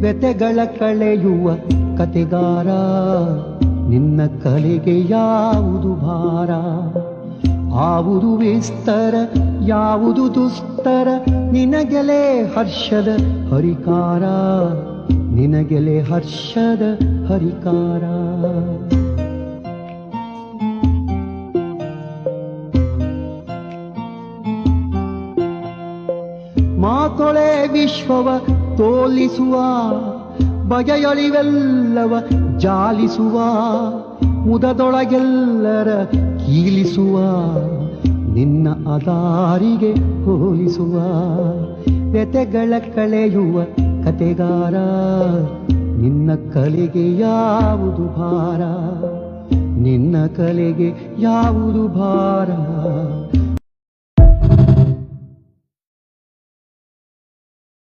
ವ್ಯತೆಗಳ ಕಳೆಯುವ ಕತೆಗಾರ ನಿನ್ನ ಕಲೆಗೆ ಯಾವುದು ಭಾರ? ಆವುದು ವಿಸ್ತರ, ಯಾವುದು ದುಸ್ತರ? ನಿನಗೆಲೆ ಹರ್ಷದ ಹರಿಕಾರ. ನಿನಗೆಲೆ ಹರ್ಷದ ಹರಿಕಾರ. ಮಾತೊಳೆ ವಿಶ್ವವ ತೋಲಿಸುವ, ಬಗೆಯೊಳಿವೆಲ್ಲವ ಜಾಲಿಸುವ, ಮುದದೊಳಗೆಲ್ಲರ ಕೀಲಿಸುವ, ನಿನ್ನ ಅದಾರಿಗೆ ಹೋಲಿಸುವ ವ್ಯತೆಗಳ ಕಳೆಯುವ ಕತೆಗಾರ ನಿನ್ನ ಕಲೆಗೆ ಯಾವುದು ಭಾರ, ನಿನ್ನ ಕಲೆಗೆ ಯಾವುದು ಭಾರ?